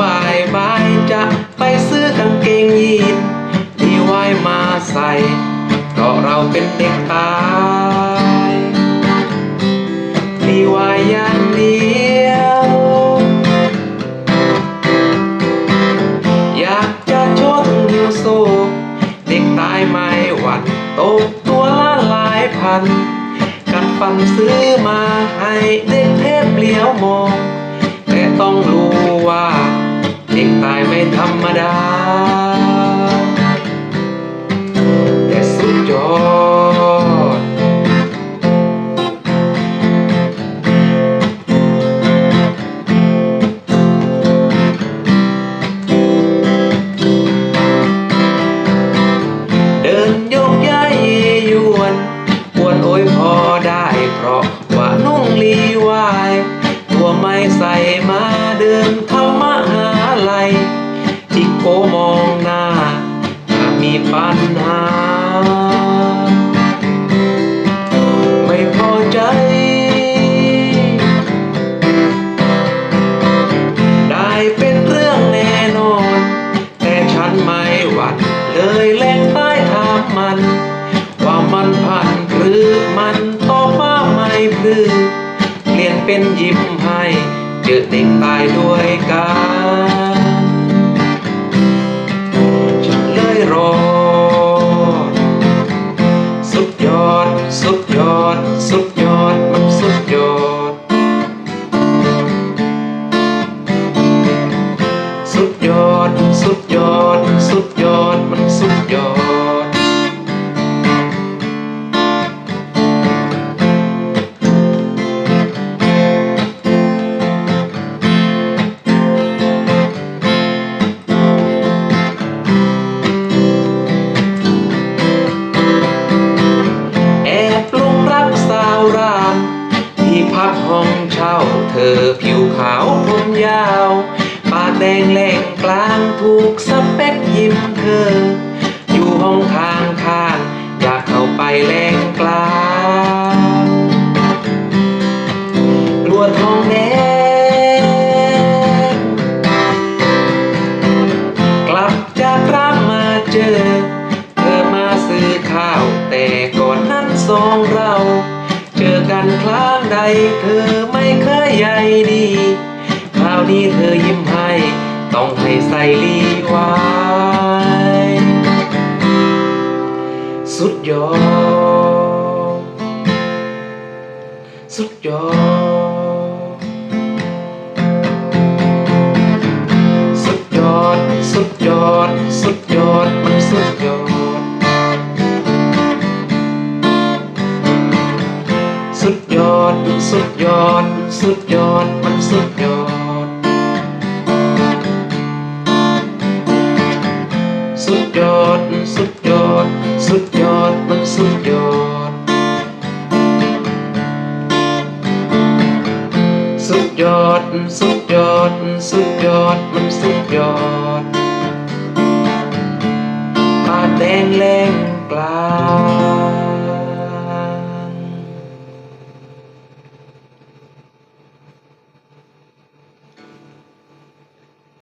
บ่ายบายจะไปซื้อกางเกงยีนที่วายมาใส่เพราะเราเป็นเด็กตายที่วายอย่างเดียว อยากจะชดอยู่โซเด็กตายไม่หวัดตกตัวละหลายพัน กัดฟันซื้อมาให้เด็กเทพเลี้ยวมอง แต่ต้องรู้ว่า เด็กตายไม่ธรรมดา ปัญหา ไม่พอใจ ได้เป็นเรื่องแน่นอน แต่ฉันไม่หวั่นเลยแรงใต้ถามมัน ว่ามันพันหรือมันต่อบว่าไม่พลือเปลี่ยนเป็นยิ้มให้ เจอเด็กตายด้วยกัน ยอด แอบหลงรักสาวราม ที่พักห้องเช่าเธอผิวขาวผมยาวปากแดงแหลงกลางถูกสเปคยิ้มเธอ ท้องข้างข้างอยากเข้าไปแหลงกลางกลัวทองแดงกลับจากร้านมาเจอ เธอมาซื้อข้าว แต่ก่อนนั้นสองเรา เจอกันครั้งใดเธอไม่เคยใยดีคราวนี้เธอยิ้มให้ ต้องให้ใส่ลีว้ สุดยอด สุดยอด สุดยอด สุดยอด สุดยอด มันสุดยอด สุดยอด สุดยอด สุดยอด มันสุดยอด สุดยอด สุดยอด มันสุดยอดปาแดงแรงกลา